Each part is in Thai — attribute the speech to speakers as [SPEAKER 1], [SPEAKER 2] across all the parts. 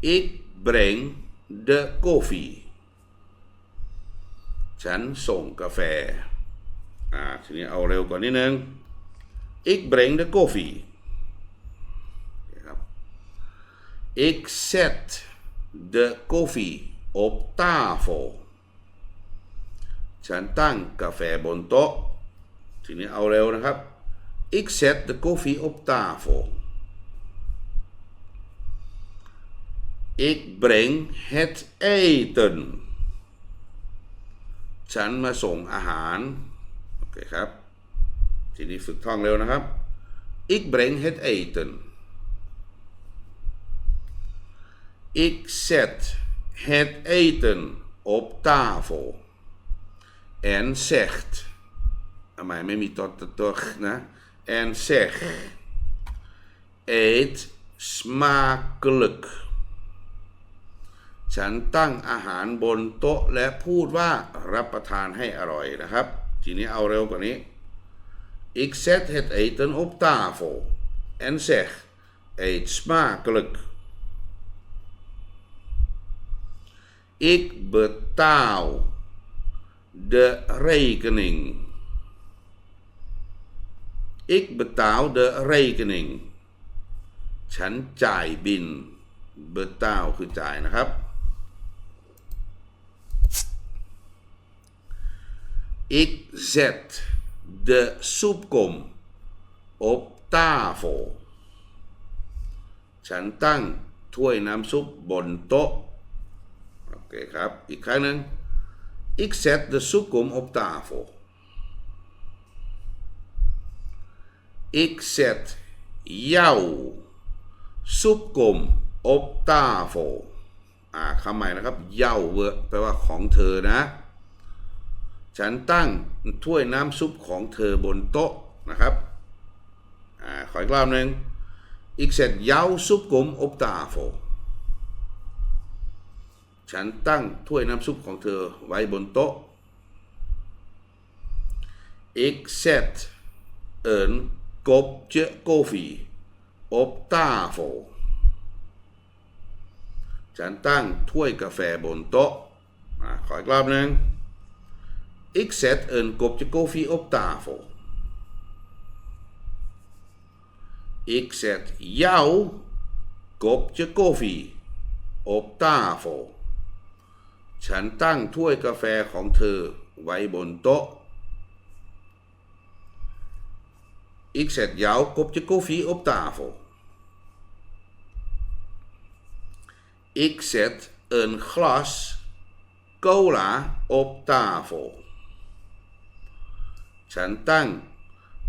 [SPEAKER 1] ik breng de koffie ฉันส่งกาแฟ อ่า ทีนี้เอาเร็วกว่านิดนึง ik breng de koffie ครับ ik zet de koffie op tafel ฉันตั้งกาแฟบนโต๊ะ ทีนี้เอาเร็วนะครับ ik zet de koffie op tafel ik breng het eten ฉันมาส่งอาหาร โอเคครับ ทีนี้ฝึกท่องเร็วนะครับ ik breng het eten ik zet het eten op tafel en zegt ทำไมไม่มีtot toch นะ en zeg eet smakelijk ฉันตั้งอาหารบนโต๊ะและพูดว่ารับประทานให้อร่อยนะครับ ทีนี้เอาเร็วกว่านี้ Ik zet het eten op tafel en zeg eet smakelijk Ik betaal de rekening Ik betaal de rekening ฉันจ่ายบิน betaal คือจ่ายนะครับ Ik zet de soepkom op tafel ฉันตั้งถ้วยน้ำซุปบนโต๊ะ โอเคครับ อีกครั้งหนึ่ง Ik zet de soepkom op tafel Ik zet jouw soepkom op tafel อ่าคำใหม่นะครับ เย่าเวอแปลว่าของเธอนะ ฉันตั้งถ้วยน้ำซุปของเธอบนโต๊ะนะครับอ่าขออีกรอบหนึ่ง Ik zet jouw soepkom op tafel ฉันตั้งถ้วยน้ำซุปของเธอไว้บนโต๊ะ Ik zet een kopje koffie op tafel ฉันตั้งถ้วยกาแฟบนโต๊ะอ่าขออีกรอบหนึ่ง Ik zet een kopje koffie op tafel. Ik zet jouw kopje koffie op tafel. ฉันตั้งถ้วยกาแฟของเธอไว้บนโต๊ะ Ik zet jouw kopje koffie op tafel. Ik zet een glas cola op tafel. ฉันตั้ง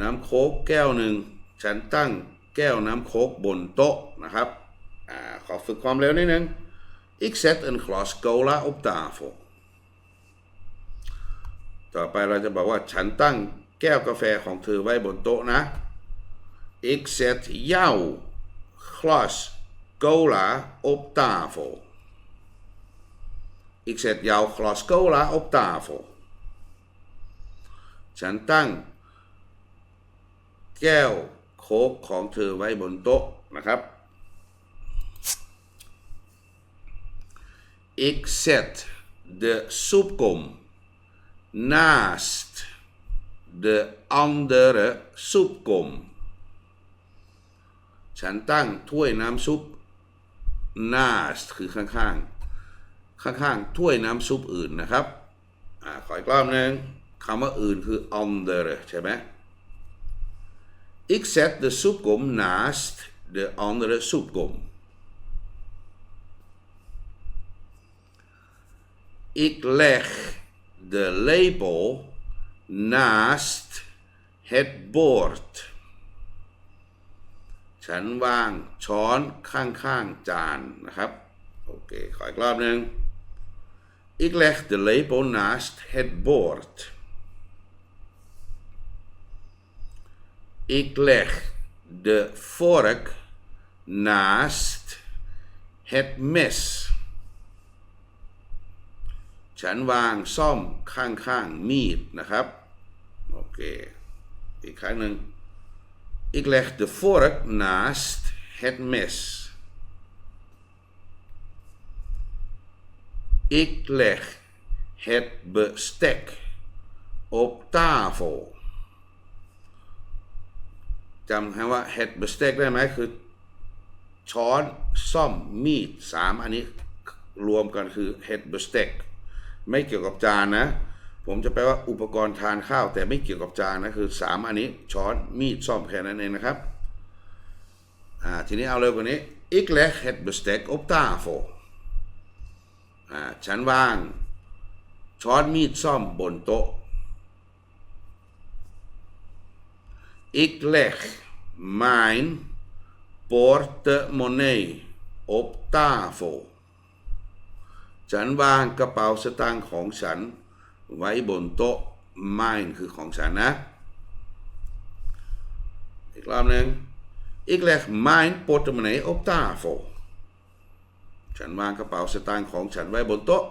[SPEAKER 1] น้ำโค้กแก้วหนึ่ง ฉันตั้งแก้วน้ำโค้กบนโต๊ะนะครับอขอฝึกความเร็วนิดนึง Ik zet een glas cola op tafel ต่อไปเราจะบอกว่าฉันตั้งแก้วกาแฟของเธอไว้บนโต๊ะนะ Ik zet jouw glas cola op tafel Ik zet jouw glas cola op tafel ฉันตั้ง แก้วโค้กของเธอไว้บนโต๊ะนะครับ Ik zet de soepkom naast de andere soepkom ฉันตั้งถ้วยน้ำซุป naast คือข้างๆ ข้างๆ ถ้วยน้ำซุปอื่นนะครับ อ่า ขออีกรอบหนึ่ง คำว่าอื่นคือ andere ใช่ไหม Ik zet de soepkom naast de andere soepkom. Ik leg de lepel naast het bord. ฉันวางช้อนข้างๆจานนะครับ โอเค ขออีกรอบหนึ่ง Ik leg de lepel naast het bord. Ik leg de vork naast het mes. ฉันวางซ่อมข้างๆมีดนะครับ โอเค อีกครั้งหนึ่ง Ik leg de vork naast het mes. Ik leg het bestek op tafel จำคำว่า het bestek ได้ไหมคือ ช้อนซ่อมมีดสามอันนี้รวมกันคือ het bestek ไม่เกี่ยวกับจานนะ ผมจะแปลว่าอุปกรณ์ทานข้าว แต่ไม่เกี่ยวกับจานนะคือสามอันนี้ช้อนมีดซ่อมแค่นั้นเองนะครับอ่าทีนี้เอาเร็วกว่านี้ ik leg het bestek op tafel อ่าฉันวางช้อนมีดซ่อมบนโต๊ะ ik leg mijn portemonnee op tafel ฉันวางกระเป๋าสตางค์ของฉัน ไว้บนโต๊ะ mine คือของฉันนะ อีกรอบหนึ่ง ik leg mijn portemonnee op tafel ฉันวางกระเป๋าสตางค์ของฉันไว้บนโต๊ะ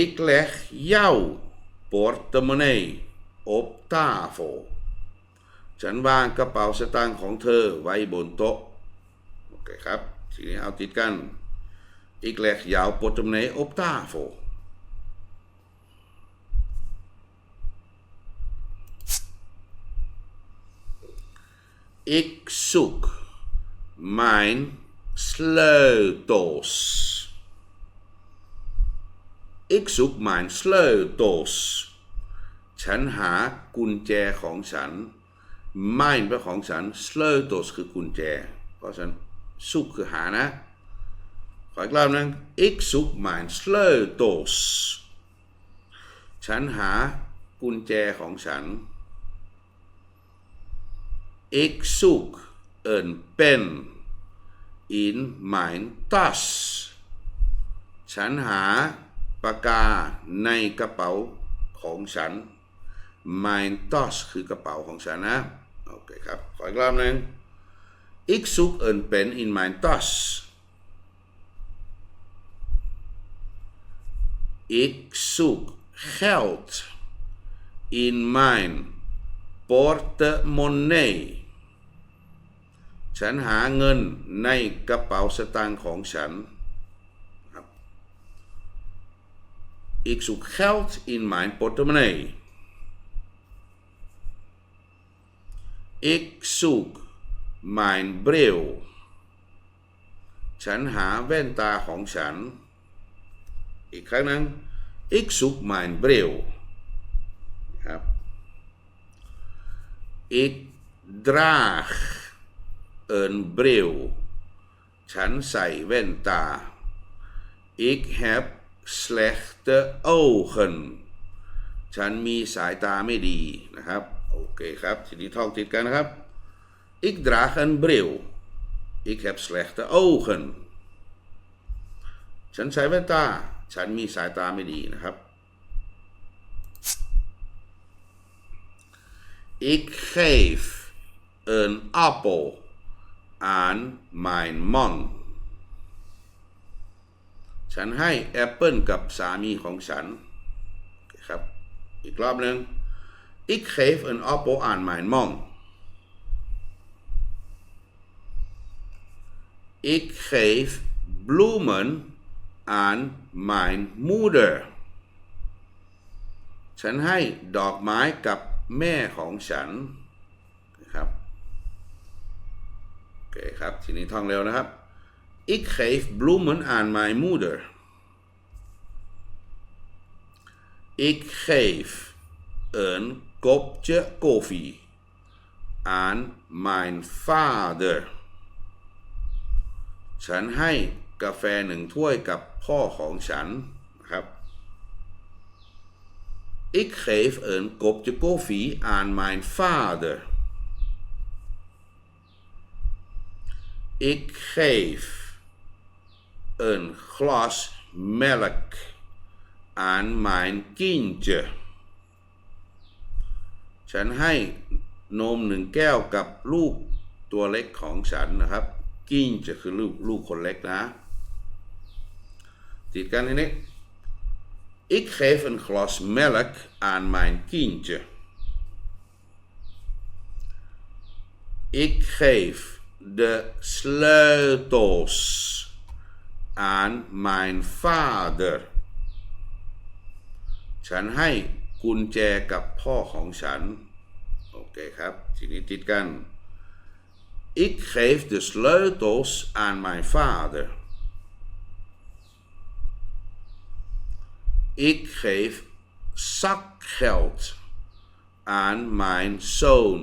[SPEAKER 1] ik leg jouw portemonnee ottavo ฉันวางกระเป๋าสตางค์ของเธอไว้บนโต๊ะ โอเคครับทีนี้เอาติดกันอีกแหลกยาวปดจำเนอ ottavo อีกสุก mijn sleutels ik zoek mijn sleutels ฉันหากุญแจของฉัน mine เป็นของฉัน sleutels คือกุญแจ เพราะฉัน zoek คือหานะ ขออีกรอบหนึง ik zoek mijn sleutel ฉันหากุญแจของฉัน Ik zoek een pen in mijn tas ฉันหาปากกาในกระเป๋าของฉัน mijn tas คือกระเป๋าของฉันนะ โอเคครับ ขออีกรอบหนึง Ik zoek een pen in mijn tas Ik zoek geld in mijn portemonnee ฉันหาเงินในกระเป๋าสตางค์ของฉันครับ Ik zoek geld in mijn portemonnee. Ik zoek mijn bril. ฉันหาแว่นตาของฉัน อีกครั้งหนึง Ik zoek mijn bril ครับ Ik draag een bril ฉันใส่แว่นตา Ik heb slechte ogen ฉันมีสายตาไม่ดีนะครับ โอเคครับทีนี้ท่องติดกันนะครับ Ik draag een bril Ik heb slechte ogen ฉันใส่แว่นตา ฉันมีสายตาไม่ดีนะครับ Ik geef een appel aan mijn man ฉันให้แอปเปิลกับสามีของฉันครับ อีกรอบหนึ่ง Ik geef een appel aan mijn man Ik geef bloemen aan mijn moeder ฉันให้ดอกไม้กับแม่ของฉันนะครับโอเคครับ ทีนี้ท่องเร็วนะครับ Ik geef bloemen aan mijn moeder. Ik geef een kopje koffie aan mijn vader. ฉันให้กาแฟหนึ่งถ้วยกับพ่อของฉันนะครับ Ik geef een kopje koffie aan mijn vader. Ik geef een glas melk aan mijn kindje ฉันให้นมหนึ่งแก้วกับลูกตัวเล็กของฉันนะครับ กิ้งจะคือลูกลูกคนเล็กนะ ติดกันนี้ Ik geef een glas melk aan mijn kindje. Ik geef de sleutels aan mein Vater ฉันให้ กุญแจกับพ่อของฉัน โอเคครับ ทีนี้ติดกัน Ik geef de sleutels aan mijn vader. Ik geef zakgeld aan mijn zoon.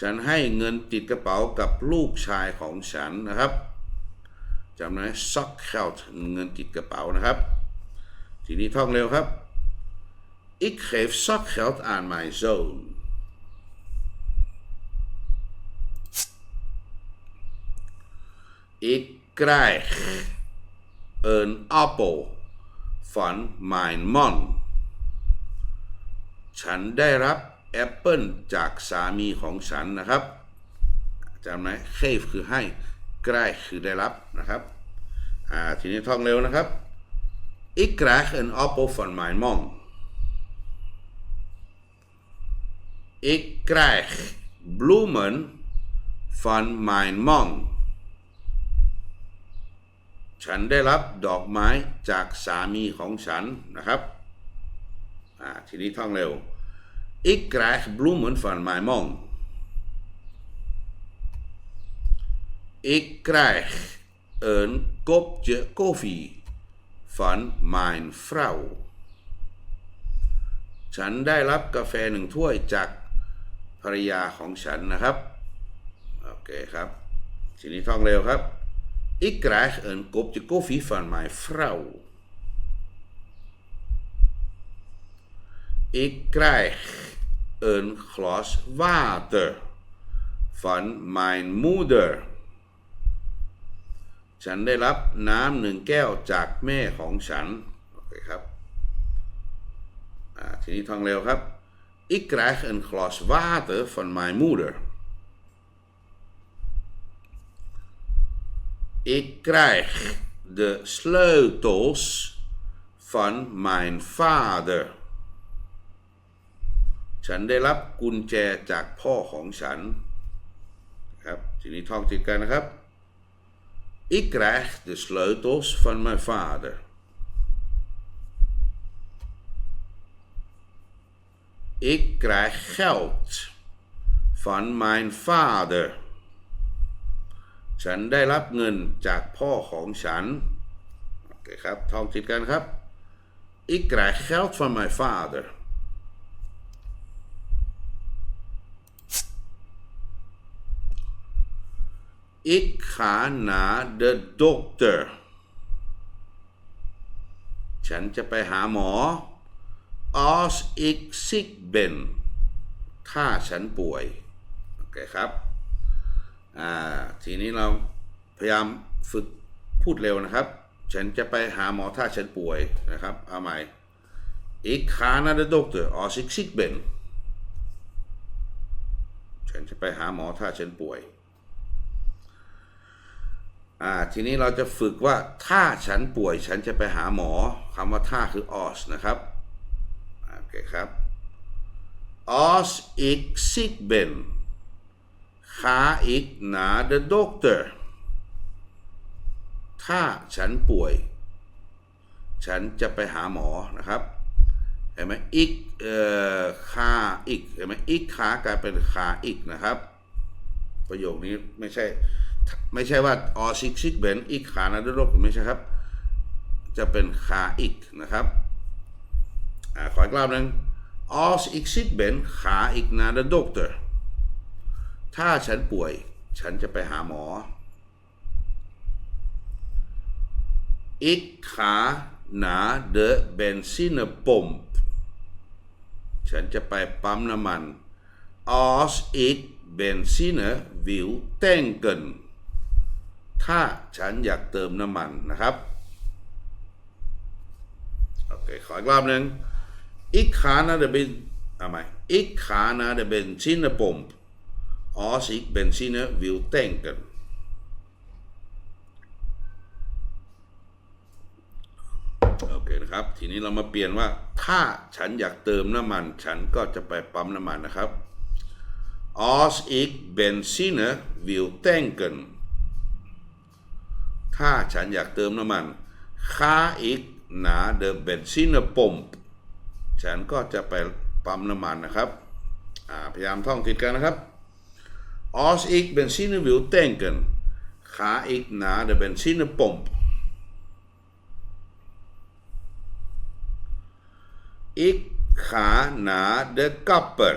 [SPEAKER 1] ฉันให้เงินติดกระเป๋ากับลูกชายของฉันนะครับจำได้ zakgeld เงินติดกระเป๋านะครับ ทีนี้ท่องเร็วครับ Ik geef zakgeld aan mijn zoon. Ik krijg een appel van mijn man ฉันได้รับแอปเปิลจากสามีของฉันนะครับจำไหมเคฟคือให้ใกล้คือได้รับนะครับอ่าทีนี้ท่องเร็วนะครับ Ik krijg een appel van mijn man Ik krijg bloemen van mijn man ฉันได้รับดอกไม้จากสามีของฉันนะครับทีนี้ท่องเร็ว Ik krijg bloemen van mijn man Ik krijg een kopje koffie van mijn vrouw ฉันได้รับกาแฟหนึ่งถ้วยจาก ภรรยาของฉันนะครับ โอเคครับทีนี้ท่องเร็วครับ Ik krijg een kopje koffie van mijn vrouw. Ik krijg een glas water van mijn moeder. ฉันได้รับน้ำหนึ่งแก้วจากแม่ของฉัน โอเคครับทีนี้ท่องเร็วครับ Ik krijg een glas water van mijn moeder. Ik krijg de sleutels van mijn vader. ฉันได้รับกุญแจจากพ่อของฉันครับทีนี้ท่องติดกันนะครับ Ik krijg de sleutels van mijn vader. Ik krijg geld van mijn vader. ฉันได้รับเงินจากพ่อของฉันโอเคครับท่องติดกันครับ Ik krijg geld van mijn vader. Ik ga naar de dokter. ฉันจะไปหาหมอ Als ik ziek ben ถ้าฉันป่วย โอเคครับ อ่า ทีนี้เราพยายามฝึกพูดเร็วนะครับ ฉันจะไปหาหมอถ้าฉันป่วยนะครับ เอาใหม่ Ik ga naar de dokter als ik ziek ben ฉันจะไปหาหมอถ้าฉันป่วย อ่า ทีนี้เราจะฝึกว่าถ้าฉันป่วย ฉันจะไปหาหมอคำว่าถ้าคือ als นะครับ เคครับ als ik ziek ben ga ik naar de dokter ถ้าฉันป่วย ฉันจะไปหาหมอนะครับเห็นไหมอีกเอ่อคาอีกเห็นไหมอีกขากลายเป็นคาอีกนะครับ ประโยคนี้ไม่ใช่ไม่ใช่ว่าออซิกซิกเบนอีกขานะด้วยโรคไม่ใช่ครับ จะเป็นคาอีกนะครับ อ่าขออีกรอบหนึ่ง als ik ziek ben ga ik naar de dokter ถ้าฉันป่วย ฉันจะไปหาหมอ Ik ga naar de benzinepomp ฉันจะไปปั๊มน้ำมัน Als ik benzine wil tanken ถ้าฉันอยากเติมน้ำมันนะครับ โอเค ขออีกรอบหนึ่ง Ik ga naar de ben เอาใหม่ Ik ga naar de benzinepomp als ik benzine wil tanken โอเคนะครับ ทีนี้เรามาเปลี่ยนว่า ถ้าฉันอยากเติมน้ำมัน ฉันก็จะไปปั๊มน้ำมันนะครับ als ik benzine wil tanken ถถ้าฉันอยากเติมน้ำมัน ga ik naar de benzinepomp ฉันก็จะไปปั๊มน้ำมันนะครับพยายามท่องติดกันนะครับ Als ik benzine wil tanken, ga ik naar de benzinepomp. Ik ga naar de kapper.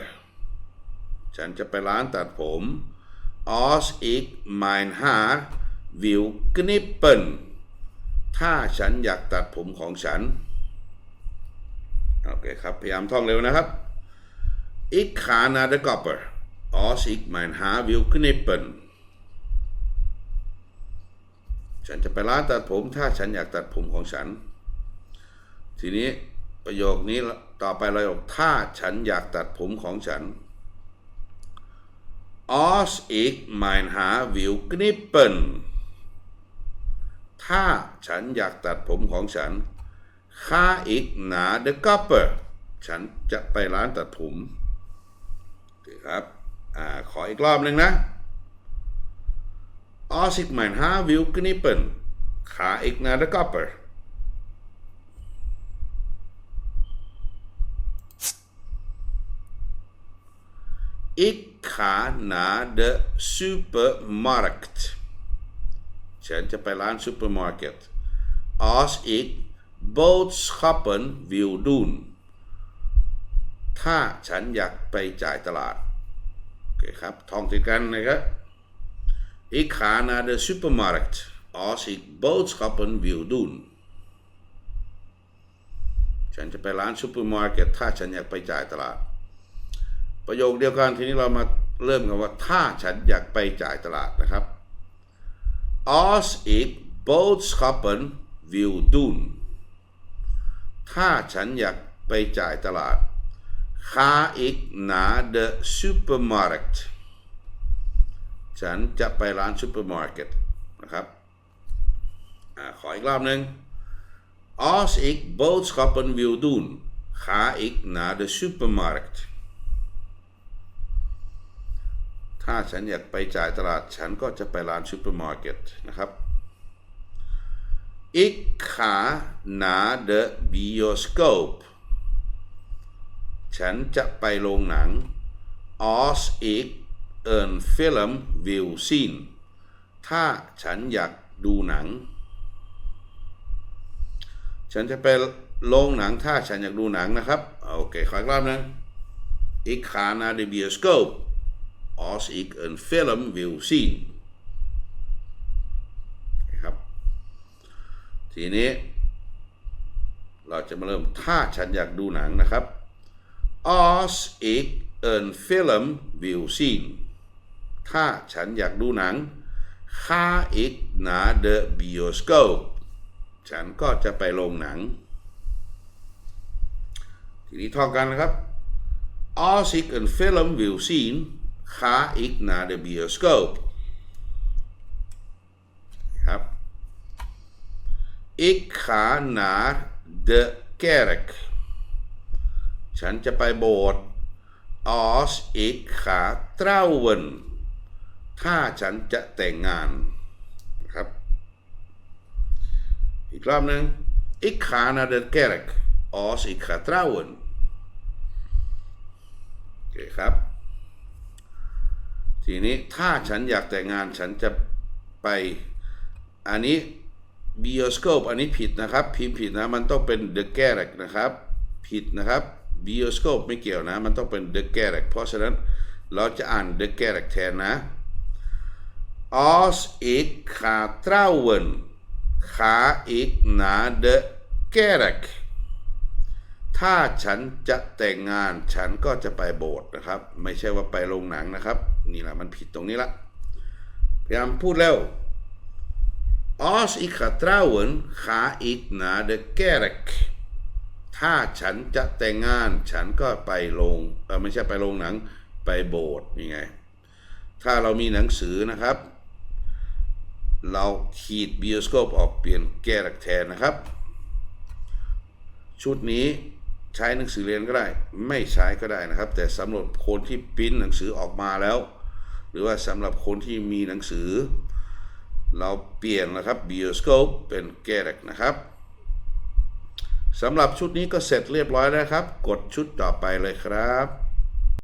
[SPEAKER 1] ฉันจะไปร้านตัดผม Als ik mijn haar wil knippen. ถ้าฉันอยากตัดผมของฉัน โอเคครับ พยายามท่องเร็วนะครับ Ik ga naar de kapper. Als ik mijn haar wil knippen. ฉันจะไปร้านตัดผมถ้าฉันอยากตัดผมของฉัน ทีนี้ประโยคนี้ต่อไปเราบอกถ้าฉันอยากตัดผมของฉัน Als ik mijn haar wil knippen ถ้าฉันอยากตัดผมของฉัน ข้าอี ik naar กก็เปิร์ฉันจะไปร้านตัดผมครับอขออีกรอบหนึ่งนะ als ik mijn haar wil knippen ga ik naar de kapper อิกขานาเดซูเปอร์มาร์เก็ตฉันจะไปร้านซูเปอร์มาร์เก็ตออสอิก boodschappen wil doen ถ้าฉันอยากไปจ่ายตลาด โอเคครับ ท่องติดกันนะครับ Ik ga naar de supermarkt als ik boodschappen wil doen. ฉันจะไปร้านซูเปอร์มาร์เก็ตถ้าฉันอยากไปจ่ายตลาด ประโยคเดียวกันทีนี้เรามาเริ่มกันว่าถ้าฉันอยากไปจ่ายตลาดนะครับ Als ik boodschappen wil doen ถ้าฉันอยากไปจ่ายตลาด ga ik naar de supermarkt ฉันจะไปร้านซูเปอร์มาร์เก็ตนะครับอขออีกรอบหนึ่ง Als ik boodschappen wil doen, ga ik naar de supermarkt. ถ้าฉันอยากไปจ่ายตลาด ฉันก็จะไปร้านซูเปอร์มาร์เก็ตนะครับ Ik ga naar de bioscoop. ฉันจะไปโรงหนัง Als ik een film wil zien ถ้าฉันอยากดูหนัง ฉันจะไปโรงหนังถ้าฉันอยากดูหนังนะครับ โอเค ขออีกรอบนึง Ik ga naar de bioscoop als ik een film wil zien ครับ ทีนี้ เราจะมาเริ่มถ้าฉันอยากดูหนังนะครับ Als ik een film wil zien ถ้าฉันอยากดูหนัง ga ik naar de bioscoop ฉันก็จะไปโรงหนัง ทีนี้ท่องกันนะครับ Als ik een film wil zien, ga ik naar de bioscoop ครับ Ik ga naar de kerk ฉันจะไปโบสถ์ Als ik ga trouwen ถ้าฉันจะแต่งงานครับ อีกรอบหนึ่ง Ik ga naar de kerk als ik ga trouwen โอเคครับ ทีนี้ถ้าฉันอยากแต่งงานฉันจะไป อันนี้ bioscope อันนี้ผิดนะครับ พิมพ์ผิดนะมันต้องเป็น the kerk นะครับ ผิดนะครับ bioscope ไม่เกี่ยวนะ มันต้องเป็น the kerk เพราะฉะนั้นเราจะอ่าน the kerk แทนนะ Als ik ga trouwen, ga ik naar de kerk. ถ้าฉันจะแต่งงานฉันก็จะไปโบสถ์นะครับ ไม่ใช่ว่าไปโรงหนังนะครับ นี่แหละมันผิดตรงนี้ละพยายามพูดเร็ว Als ik ga trouwen, ga ik naar de kerk. ถ้าฉันจะแต่งงาน ฉันก็ไปโรงเออไม่ใช่ไปโรงหนัง ไปโบสถ์นี่ไง ถ้าเรามีหนังสือนะครับ เราขีด bioscope ออกเปลี่ยนแก้รักแทนนะครับ ชุดนี้ใช้หนังสือเรียนก็ได้ ไม่ใช้ก็ได้นะครับ แต่สำหรับคนที่ปริ้นหนังสือออกมาแล้ว หรือว่าสำหรับคนที่มีหนังสือ เราเปลี่ยนนะครับ bioscope เป็น Gerek นะครับสำหรับชุดนี้ก็เสร็จเรียบร้อยแล้วครับ กดชุดต่อไปเลยครับ